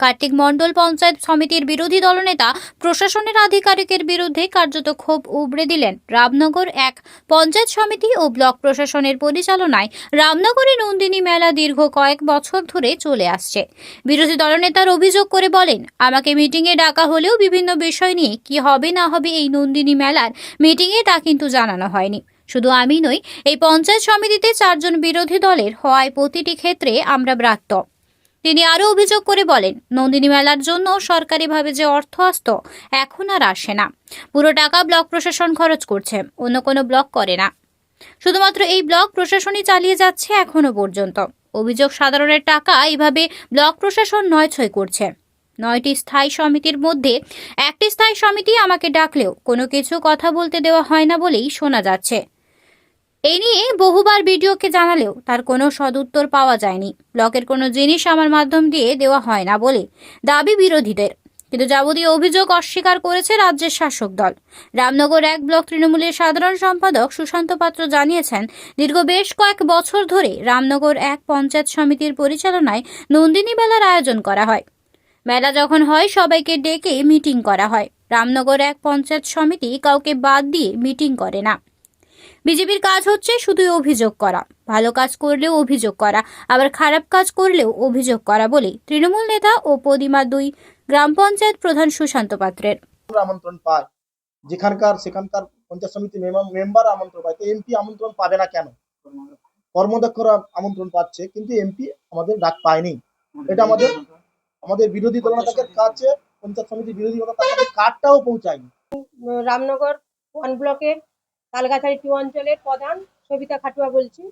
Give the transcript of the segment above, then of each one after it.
কার্তিক মণ্ডল পঞ্চায়েত সমিতির বিরোধী দলনেতা প্রশাসনের আধিকারিকের বিরুদ্ধে কার্যত ক্ষোভ উবড়ে দিলেন। রামনগর এক পঞ্চায়েত সমিতি ও ব্লক প্রশাসনের পরিচালনায় রামনগরে নন্দিনী মেলা দীর্ঘ কয়েক বছর ধরে চলে আসছে। বিরোধী দলনেতার অভিযোগ করে বলেন, আমাকে মিটিংয়ে ডাকা হলেও বিভিন্ন বিষয় নিয়ে কি হবে না হবে এই নন্দিনী মেলার মিটিংয়ে তা কিন্তু জানানো হয়নি। শুধু আমি নই, এই পঞ্চায়েত সমিতিতে চারজন বিরোধী দলের হওয়ায় প্রতিটি ক্ষেত্রে আমরা ব্রাত্য। তিনি আরও অভিযোগ করে বলেন, নন্দিনী মেলার জন্য সরকারিভাবে যে অর্থ আসতো, এখন আর আসে না। পুরো টাকা ব্লক প্রশাসন খরচ করছে, অন্য কোনো ব্লক করে না। শুধুমাত্র এই ব্লক প্রশাসনই চালিয়ে যাচ্ছে এখনও পর্যন্ত। অভিযোগ সাধারণের টাকা এইভাবে ব্লক প্রশাসন নয় ছয় করছে। নয়টি স্থায়ী সমিতির মধ্যে একটি স্থায়ী সমিতি আমাকে ডাকলেও কোনো কিছু কথা বলতে দেওয়া হয় না বলেই শোনা যাচ্ছে। এই নিয়ে বহুবার বিডিওকে জানালেও তার কোনো সদুত্তর পাওয়া যায়নি। ব্লকের কোনো জিনিস আমার মাধ্যম দিয়ে দেওয়া হয় না বলে দাবি বিরোধীদের। কিন্তু যাবতীয় অভিযোগ অস্বীকার করেছে রাজ্যের শাসক দল। রামনগর এক ব্লক তৃণমূলের সাধারণ সম্পাদক সুশান্ত পাত্র জানিয়েছেন, দীর্ঘ বেশ কয়েক বছর ধরে রামনগর এক পঞ্চায়েত সমিতির পরিচালনায় নন্দিনী মেলার আয়োজন করা হয়। মেলা যখন হয়, সবাইকে ডেকে মিটিং করা হয়। রামনগর এক পঞ্চায়েত সমিতি কাউকে বাদ দিয়ে মিটিং করে না। বিজেপির কাজ হচ্ছে শুধুই অভিযোগ করা। ভালো কাজ করলেও অভিযোগ করা আবার খারাপ কাজ করলেও অভিযোগ করা বলে তৃণমূল নেতা ও পদিমা দুই গ্রাম পঞ্চায়েত প্রধান সুশান্ত পাত্রের। আমন্ত্রণ পায়। যেখানকার সেখানকার পঞ্চায়েত সমিতি মেম্বার আমন্ত্রণ পায় তো এমপি আমন্ত্রণ পাবে না কেন? কর্মদক্ষরা আমন্ত্রণ পাচ্ছে কিন্তু এমপি আমাদের ডাক পায়নি। এটা আমাদের আমাদের বিরোধী দলনেতাদের কাছে পঞ্চায়েত সমিতির বিরোধী দল তার কাছে কার্ডটাও পৌঁছায়নি। রামনগর ওয়ান ব্লকের তালগাছাড়ি টু অঞ্চলের প্রধান সবিতা খাটুয়া বলছি।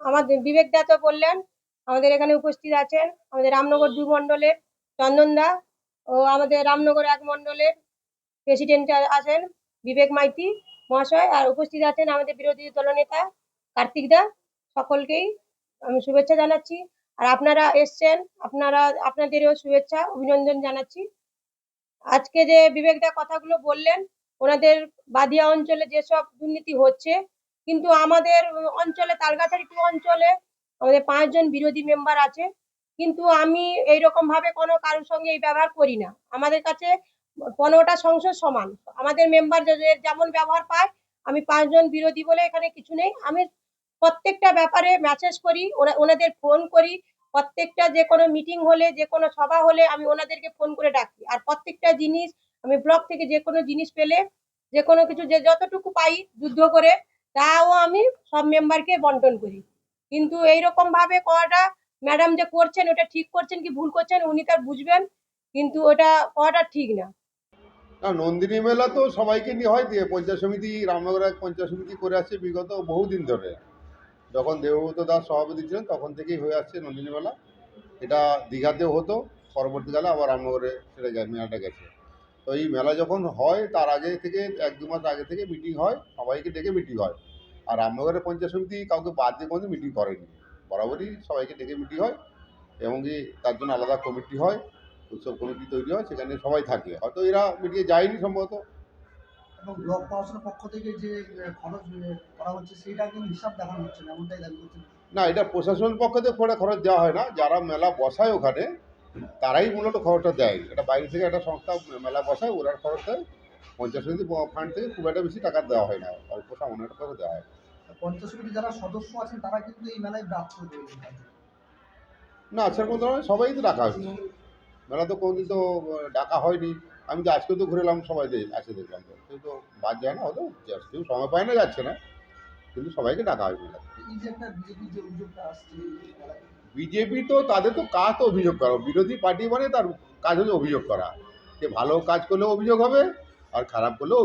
আমাদের বিবেক দা তো বললেন আমাদের এখানে উপস্থিত আছেন আমাদের রামনগর দুই মণ্ডলের চন্দন দা ও আমাদের রামনগর এক মণ্ডলের প্রেসিডেন্ট আছেন বিবেক মাইতি মহাশয় আর উপস্থিত আছেন আমাদের বিরোধী দলনেতা কার্তিক দা। সকলকেই আমি শুভেচ্ছা জানাচ্ছি। আর আপনারা এসছেন, আপনারা, আপনাদেরও শুভেচ্ছা, অভিনন্দন জানাচ্ছি। আজকে যে বিবেক দা কথাগুলো বললেন ওনাদের বাদিয়া অঞ্চলে যেসব দুর্নীতি হচ্ছে, কিন্তু আমাদের অঞ্চলে, তালগাছাড়ি টু অঞ্চলে আমাদের পাঁচজন বিরোধী মেম্বার আছে। কিন্তু আমি এইরকম ভাবে কোনো কারোর সঙ্গে এই ব্যবহার করি না। আমাদের কাছে পনেরোটা সংসদ সমান। আমাদের মেম্বার যেমন ব্যবহার পায়, আমি পাঁচজন বিরোধী বলে এখানে কিছু নেই। আমি প্রত্যেকটা ব্যাপারে মেসেজ করি ওনাদের ফোন করি। প্রত্যেকটা যে কোনো মিটিং হলে, যে কোনো সভা হলে আমি ওনাদেরকে ফোন করে ডাকি। আর প্রত্যেকটা জিনিস আমি ব্লক থেকে যে কোনো জিনিস পেলে, যে কোনো কিছু, যে যতটুকু পাই যুদ্ধ করে, তাও আমি সব মেম্বারকে বন্টন করি। কিন্তু এইরকম ভাবে করাটা ম্যাডাম যে করছেন, ওটা ঠিক করছেন কি ভুল করছেন, উনি তার বুঝবেন, কিন্তু ওটা করাটা ঠিক না। নন্দিনী মেলা তো সবাইকে নিয়ে হয়, দিয়ে পঞ্চায়েত সমিতি, রামনগর এক পঞ্চায়েত সমিতি করে আসছে বিগত বহুদিন ধরে। যখন দেবব্রত দাস সভাপতি ছিলেন, তখন থেকেই হয়ে আসছে নন্দিনী মেলা। এটা দীঘাতেও হতো, পরবর্তীকালে আবার রামনগরে সেটা মেলাটা গেছে। তো এই মেলা যখন হয় তার আগে থেকে এক দু মাস আগে থেকে মিটিং হয় সবাইকে ডেকে মিটিং হয়। আর রামনগরের পঞ্চায়েত সমিতি কাউকে বাদ দিয়ে কোনো মিটিং করেনি। বরাবরই সবাইকে ডেকে মিটিং হয় এবং কি তার জন্য আলাদা কমিটি হয় উৎসব কমিটি তৈরি হয় সেখানে সবাই থাকে। হয়তো এরা মিটিংয়ে যায়নি সম্ভবত। এবং ব্লক প্রশাসনের পক্ষ থেকে যে খরচ করা হচ্ছে সেইটা কিন্তু হিসাব দেখানো হচ্ছে না? এমনটাই দাবি করছেন? না এটা প্রশাসনের পক্ষ থেকে খরচ দেওয়া হয় না। যারা মেলা বসায় ওখানে তারাই মূলত খরচটা দেয়। এটা বাইরে থেকে একটা সংস্থা মেলা বসায় ওরা খরচ দেয় পঞ্চায়েত সমিতি ফান্ড থেকে খুব একটা বেশি টাকা দেওয়া হয় না। অল্প সামান্য একটা টাকা দেওয়া হয়। আর পঞ্চায়েত সমিতির যারা সদস্য আছেন তারা কিন্তু এই মেলায় রয়েছে না সেরকম ধরনের সবাই তো ডাকা হচ্ছে মেলা তো কোনোদিন তো ডাকা হয়নি। আমি তো আজকে তো ঘুরে এলাম সবাই আছে দেখলাম তো। কেউ তো বাদ যায় না হয়তো কেউ সময় পায় না যাচ্ছে না। কিন্তু সবাইকে ডাকা হয় মেলা এই যে একটা বিজেপির যে অভিযোগটা আসছে বিজেপি তো তাদের তো কাজ তো অভিযোগ করা, বিরোধী পার্টি মানে তার কাজ হচ্ছে অভিযোগ করা। সে ভালো কাজ করলেও অভিযোগ হবে, আর খারাপ করলেও